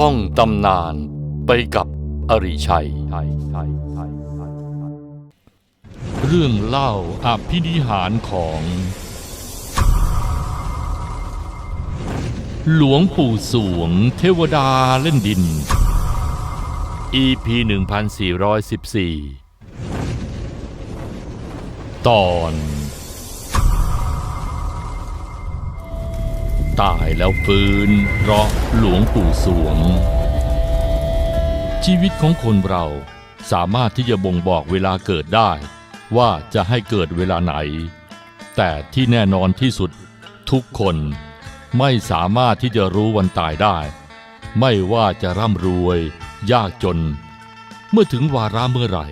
ท่องตำนานไปกับอริชัย เรื่องเล่าอภินิหารของ หลวงปู่สวงเทวดาเล่นดิน EP 14ตอน ตายแล้วฟื้น เพราะหลวงปู่สวง ชีวิตของคนเราสามารถที่จะบ่งบอกเวลาเกิดได้ ว่าจะให้เกิดเวลาไหน แต่ที่แน่นอนที่สุดทุกคนไม่สามารถที่จะรู้วันตายได้ ไม่ว่าจะร่ำรวย ยากจน เมื่อถึงวาระเมื่อไหร่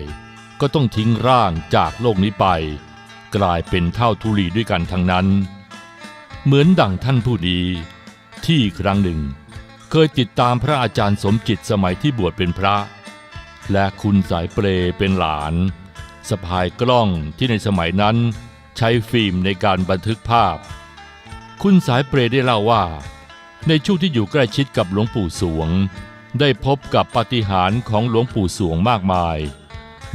ก็ต้องทิ้งร่างจากโลกนี้ไป กลายเป็นเท่าทุลีด้วยกันทั้งนั้น เหมือนดังท่านผู้ดีที่ครั้งหนึ่ง เคยติดตามพระอาจารย์สมจิตสมัยที่บวชเป็นพระ และคุณสายเปรเป็นหลานสะพายกล้องที่ในสมัยนั้นใช้ฟิล์มในการบันทึกภาพ คุณสายเปรได้เล่าว่า ในช่วงที่อยู่ใกล้ชิดกับหลวงปู่สวง ได้พบกับปาฏิหาริย์ของหลวงปู่สวงมากมาย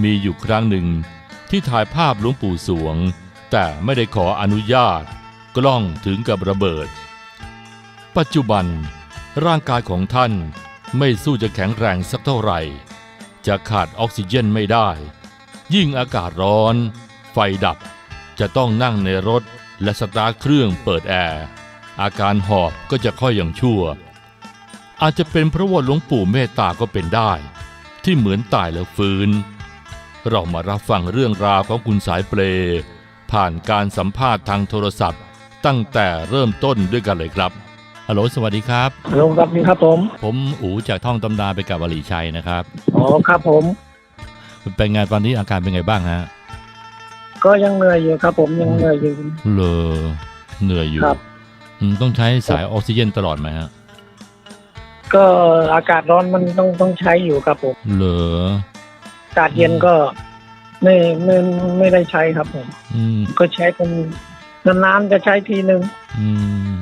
มีอยู่ครั้งหนึ่งที่ถ่ายภาพหลวงปู่สวง แต่ไม่ได้ขออนุญาต กล้องถึงกับระเบิด ปัจจุบัน ร่างกายของท่านไม่สู้จะแข็งแรงสักเท่าไหร่ จะขาดออกซิเจนไม่ได้ ยิ่งอากาศร้อน ไฟดับ จะต้องนั่งในรถและสตาร์ทเครื่องเปิดแอร์ อาการหอบก็จะค่อยอย่างชั่ว อาจจะเป็นเพราะว่าหลวงปู่เมตตาก็เป็นได้ ที่เหมือนตายแล้วฟื้น เรามารับฟังเรื่องราวของคุณสายเปล ผ่านการสัมภาษณ์ทางโทรศัพท์ ตั้งแต่เริ่มต้นด้วยกันเลยครับฮัลโหลสวัสดีครับลงครับนี่ครับผม ผมอูจากท่องตำนานไปกับอลีชัยนะครับอ๋อครับผมเป็นไงตอนนี้อาการเป็นไงบ้างฮะก็ยังเหนื่อยอยู่ครับ ผมยังเหนื่อยอยู่เลอเหนื่อยอยู่ครับอืมต้องใช้สายออกซิเจนตลอดไหมฮะก็อากาศร้อนมันต้องต้องใช้อยู่ครับผมเหรออากาศเย็นก็ไม่ไม่ไม่ได้ใช้ครับผมอืมก็ใช้เป็น นานๆจะใช้ทีหนึ่งอืม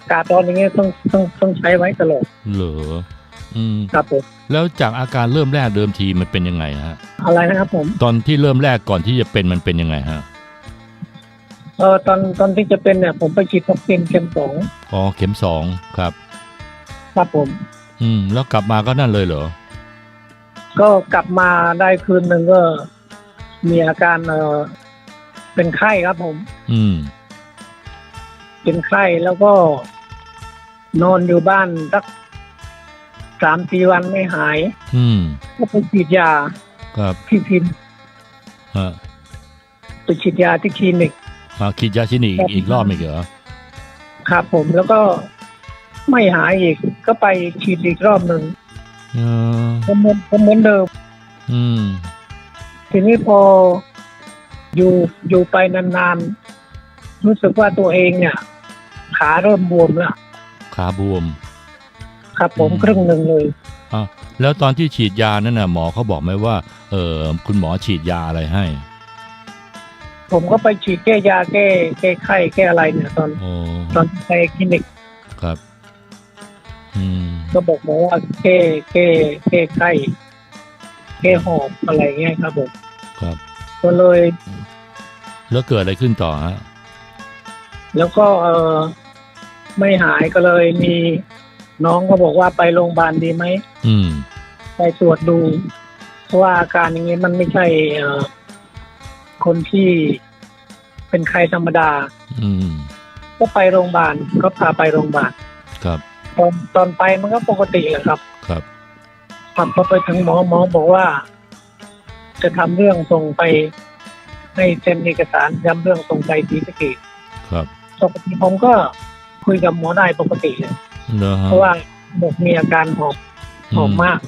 อากาศร้อนอย่างเงี้ยต้องต้องต้องใช้ไว้ตลอดเหรออืมครับผมแล้วจากอาการเริ่มแรกเดิมทีมันเป็นยังไงฮะ อะไรนะครับผม ตอนที่เริ่มแรกก่อนที่จะเป็นมันเป็นยังไงฮะเออตอนตอนที่จะเป็นเนี่ย ผมไปฉีดวัคซีนเข็มสองอ๋อเข็มสองครับ ครับผม อืม แล้วกลับมาก็นั่นเลยเหรอก็กลับมาได้คืนหนึ่งก็มีอาการเออ เป็นไข้ครับผม อืม เป็นไข้แล้วก็ นอนอยู่บ้านสักสามสี่วันไม่หาย อืม ก็ไปฉีดยาครับที่คลินฮะไปฉีดยาที่คลินิกอ่าคิดยาชินีอีกอีกรอบอีกเหรอครับผมแล้วก็ไม่หายอีก ก็ไปฉีดอีกรอบหนึ่งเออ ก็เหมือนก็เหมือนเดิม อืม ทีนี้พอ อยู่อยู่ไปนานๆ รู้สึกว่าตัวเองเนี่ย ขาเริ่มบวมแล้ว ขาบวม ครับผมอืมครึ่งหนึ่งเลยอะแล้วตอนที่ฉีดยานั่นน่ะหมอเขาบอกไหมว่า เออคุณหมอฉีดยาอะไรให้ ผมก็ไปฉีดแก้ยาแก้แก้ไข้แก้อะไรเนี่ย ตอน โอ้ตอนไปคลินิกครับ อืม ก็บอกหมอว่าแก้แก้แก้ไข้แก้หอบอะไรเงี้ยครับผม ครับ ก็เลย แล้วเกิดอะไรขึ้นต่อฮะแล้วก็เออไม่หายก็เลยมีน้องก็บอกว่าไปโรงพยาบาลดีไหมอืม ไปตรวจดู เพราะว่าอาการอย่างนี้มันไม่ใช่เอ่อคนที่เป็นใครธรรมดา อืม ก็ไปโรงพยาบาลก็พาไปโรงพยาบาลครับ ตอนตอนไปมันก็ปกติแหละครับ ครับพอพอไปถึงหมอหมอบอกว่า จะทำเรื่องส่งไปให้เซ็นเอกสารทำเรื่องส่งไปศรีสะเกษครับปกติผมก็คุยกับหมอได้ปกติเลยเหรอฮะเพราะว่าบอกมีอาการหอบหอบมาก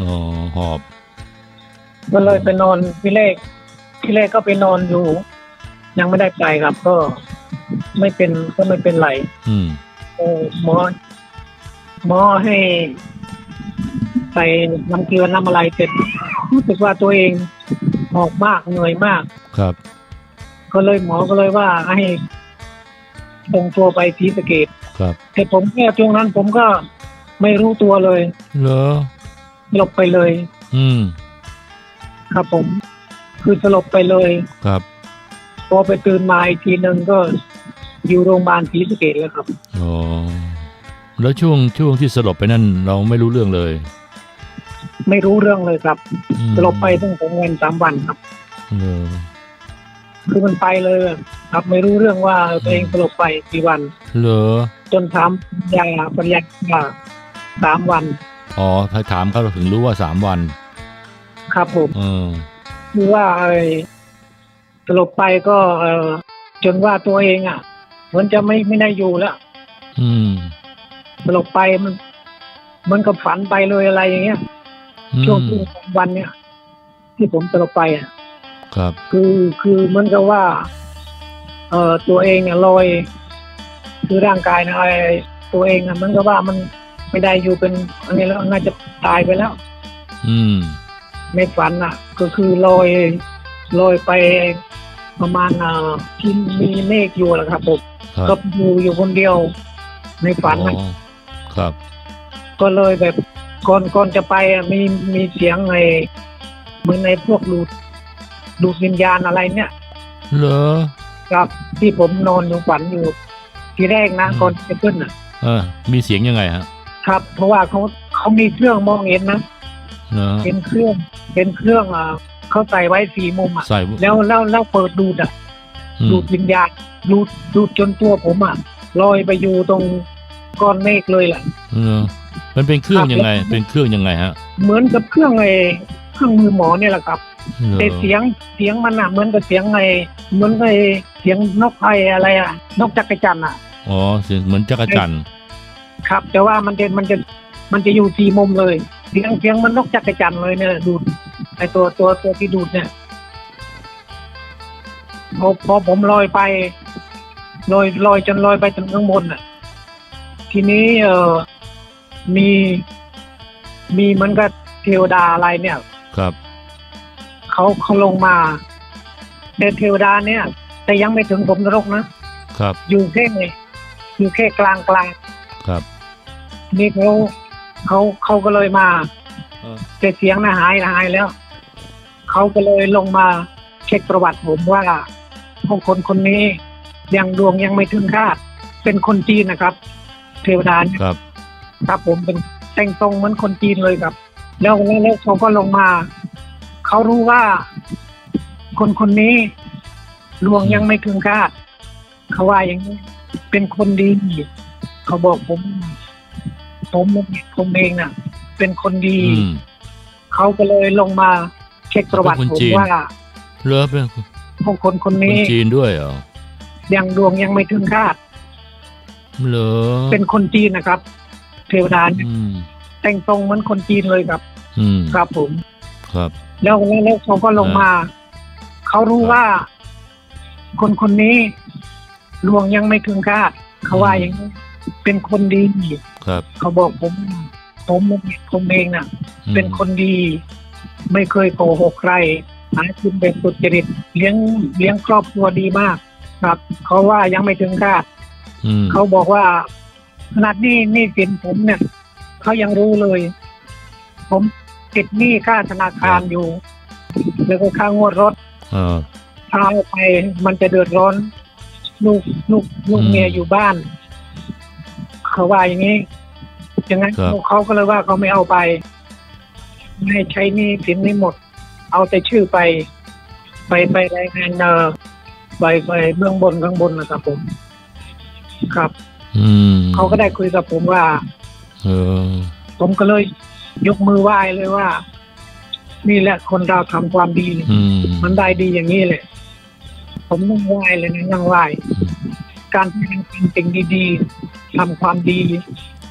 อ๋อหอบก็เลยไปนอนที่เลขที่เลขก็ไปนอนอยู่ ยังไม่ได้ไปครับ ก็ไม่เป็นก็ไม่เป็นไร อืมเออหมอหมอให้ใส่น้ำเกลือน้ำอะไรเสร็จ รู้สึกว่าตัวเองหอบมากเหนื่อยมาก ครับ ก็เลยหมอก็เลยว่าให้ส่งตัวไปศรีสะเกดครับ แต่ผมแค่ช่วงนั้นผมก็ไม่รู้ตัวเลยเหรอสลบไปเลย อืม ครับผม คือสลบไปเลยครับ พอไปตื่นมาอีกทีหนึ่งก็อยู่โรงพยาบาลศรีสะเกดแล้วครับ อ๋อ แล้วช่วงช่วงที่สลบไปนั่นเราไม่รู้เรื่องเลย ไม่รู้เรื่องเลยครับอืมสลบไปตั้งสองวันสามวันครับเหรอคือมันไปเลย ครับไม่รู้เรื่องว่าตัวเองสลบไปกี่วันเหรอจนถามยาปริญญาว่าสามวันอ๋อถ้าถามเขาถึงรู้ว่าสามวัน ครับผมเออคือว่าไอ้สลบไปก็เออจนว่าตัวเองอะเหมือนจะไม่ไม่ได้อยู่แล้วอืมสลบไปมันเหมันกับฝันไปเลยอะไรอย่างเงี้ยอืม ช่วงที่สองวันเนี่ย ที่ผมสลบไปอะครับ คือคือเหมือนกับว่า เอ่อตัวเองเนี่ยลอย คือร่างกายนะไอ้ตัวเองอะเหมันก็ว่ามันไม่ได้อยู่เป็นอันนี้แล้วน่าจะตายไปแล้ว อืมในฝันอะ ก็คือลอยลอยไปประมาณเอ่อที่มีเมฆอยู่แหละครับผมครับก็อยู่อยู่คนเดียวในฝันอ๋นะอครับ ก็เลยแบบ ก่อนก่อนจะไปอะมีมีเสียงไอ้เหมือนในพวกดูดดูดวิญญาณอะไรเนี่ยเหรอครับที่ผมนอนอยู่ฝันอยู่ ทีแรกนะอืมก่อนจะขึ้นอะ เออ มีเสียงยังไงฮะ ครับ เพราะว่าเขาเขามีเครื่องมองเห็นนะเหรอเป็นเครื่องเป็นเครื่องอ่าเขาใส่ไว้สี่มุมอะใส่แล้วแล้วแล้วเปิดดูดอะอืมดูดวิญญาณดูดดูดจนตัวผมอะลอยไปอยู่ตรงก้อนเมฆเลยแหละเหรอ มันเป็นเครื่องครับยังไง เป็นเครื่องยังไงฮะ เหมือนกับเครื่องไอ้เครื่องมือหมอเนี่ยแหละครับเหรอแต่เสียงเสียงมันอะเหมือนกับเสียงไอ้เหมือนกับไอ้เสียงนกไออะไรอะ นกจักรจันทร์อะอ๋อเสียงเหมือนจักรจันทร์ครับ แต่ว่ามันจะมันจะมันจะอยู่สี่มุมเลยเสียงเสียงมันนกจักรจันทร์เลยเนี่ยดูดไอตัวตัวตัวที่ดูดเนี่ยพอพอผมลอยไปลอยลอยจนลอยไปจนข้างบนอะ ทีนี้เออ มีมีเหมือนกับเทวดาอะไรเนี่ย ครับเขาเขาลงมาแต่เทวดาเนี่ย แต่ยังไม่ถึงผมนรกนะครับ อยู่แค่อยู่แค่กลางกลางครับ นี่เขาเขาเขาก็เลยมาเออแต่เสียงนะหายหายแล้วเขาก็เลยลงมาเช็คประวัติผมว่าพวกคนคนนี้ยังดวงยังไม่ถึงคาดเป็นคนจีนนะครับ เทวดาเนี่ย ครับ ครับผมเป็นแต่งทรงเหมือนคนจีนเลยครับ แล้วแล้วแล้วเขาก็ลงมา เขารู้ว่า คนคนนี้ดวงยังไม่ถึงคาดเขาว่าอย่างนี้ เป็นคนดี เขาบอกผม ผมผมเองน่ะ เป็นคนดีอืมเขาก็เลยลงมาเช็คประวัติเป็นผคนมจีนว่าเหรอเป็นพวกคนคนคนนี้จีนด้วยเหรอยังดวงยังไม่ถึงคาดเหรอเป็นคนจีนนะครับ เทวดาเนี่ยอืมแต่งทรงเหมือนคนจีนเลยครับ อืมครับผม ครับ แล้วแล้วแล้วเขาก็ลงมา เขารู้ว่า คนคนนี้ดวงยังไม่ถึงคาดเขาว่าอย่างนี้เป็นคนดี ครับเขาบอกผม ผมผมเองน่ะ อืมเป็นคนดี ไม่เคยโกหกใครหากินแบบสุจริตเลี้ยงเลี้ยงครอบครัวดีมาก ครับ เขาว่ายังไม่ถึงคาด อืมเขาบอกว่า ขนาดนี้หนี่สินผมเนี่ยเขายังรู้เลย ผมติดหนี้ค่าธนาคารอยู่ แล้วก็ค่างวดรถเออถ้าเอาไปมันจะเดือดร้อน ลูกลูกลูกอืมเมียอยู่บ้าน เขาว่าอย่างนี้อย่างนั้นครับเขาก็เลยว่าเขาไม่เอาไป ไม่ให้ใช้หนี้สินนี้หมด เอาแต่ชื่อไป ไปไปรายงานเอ่อไปไปเบื้องบนข้างบนนะครับผม ครับอืม เขาก็ได้คุยกับผมว่าเออผมก็เลยยกมือไหว้เลยว่า นี่แหละคนเราทำความดีอืมมันได้ดีอย่างนี้เลยผมนั่งไหว้เลยนะนั่งไหว้การทำสิ่งดีๆทำความดี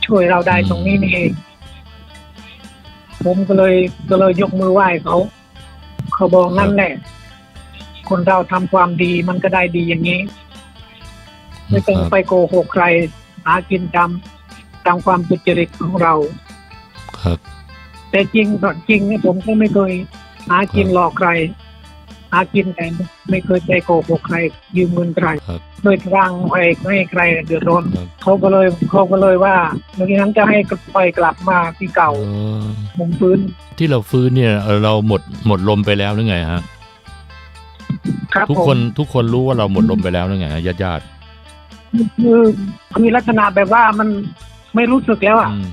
ช่วยเราได้ตรงนี้นี่เองผมก็เลยก็เลยยกมือไหว้เขาเขาบอกนั่นแหละ คนเราทำความดีมันก็ได้ดีอย่างนี้ ไม่ต้องไปโกหกใคร หากินตามตามความสุจริตของเรา ครับ แต่จริงก็จริงนี่ผมก็ไม่เคย หากินหลอกใคร หากินแต่ไม่เคยใจโกหกใคร ยืมเงินใครครับโดยทางไม่ไม่ให้ใครเดือดร้อนครับ เขาก็เลยเขาก็เลยว่าเมื่อกี้นั้นจะให้ปล่อยกลับมาที่เก่าเออมุมฟื้นที่เราฟื้นเนี่ยเอ่อเราหมดหมดลมไปแล้วหรือไงฮะ ครับทุกผมคนทุกคนรู้ว่าเราหมดลมไปแล้วหรือไงฮะญาติญาติ คือคือลักษณะแบบว่ามันไม่รู้สึกแล้วๆอะอืม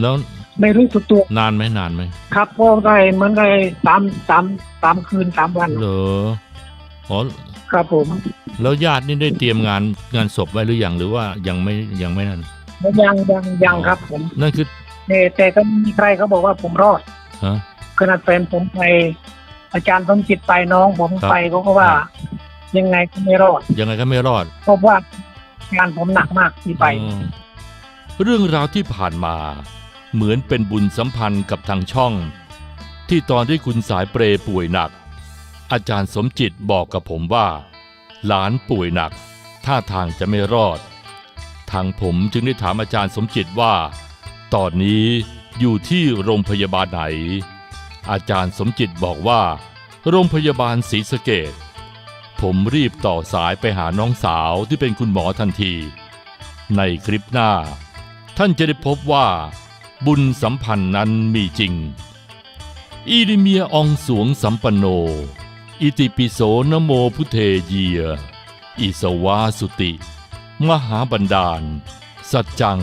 แล้วไม่รู้สึกตัวนานไหมนานไหมครับพอได้เหมือนได้สามสามสามคืนสามวันเหรออ๋อครับผม แล้วญาตินี่ได้เตรียมงานงานศพไว้หรือยังหรือว่ายังไม่ยังไม่นั่นยังยังยังครับผมนั่นคือแต่แต่ก็มีใครเขาบอกว่าผมรอดฮะขนาดแฟนผมไป อาจารย์สมจิตไปน้องผมครับไปเขาก็ว่าครับยังไงก็ไม่รอด ยังไงก็ไม่รอดเพราะว่า งานผมหนักมากที่ไป เรื่องราวที่ผ่านมา เหมือนเป็นบุญสัมพันธ์กับทางช่อง ที่ตอนที่คุณสายเปรย์ป่วยหนัก อาจารย์สมจิตบอกกับผมว่า หลานป่วยหนัก ท่าทางจะไม่รอด ทางผมจึงได้ถามอาจารย์สมจิตว่า ตอนนี้อยู่ที่โรงพยาบาลไหน อาจารย์สมจิตบอกว่า โรงพยาบาลศรีสะเกด ผมรีบต่อสายไปหาน้องสาวที่เป็นคุณหมอทันที ในคลิปหน้า ท่านจะได้พบว่า บุญสัมพันธ์นั้นมีจริงอีดิเมียอองสวงสัมปันโน อิติปิโสนโมพุเทเยีย อิสวาสุติ มหาบันดาล สัจจัง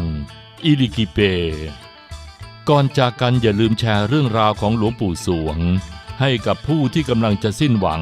อิริกิเป ก่อนจากกันอย่าลืมแชร์เรื่องราวของหลวงปู่สวง ให้กับผู้ที่กำลังจะสิ้นหวัง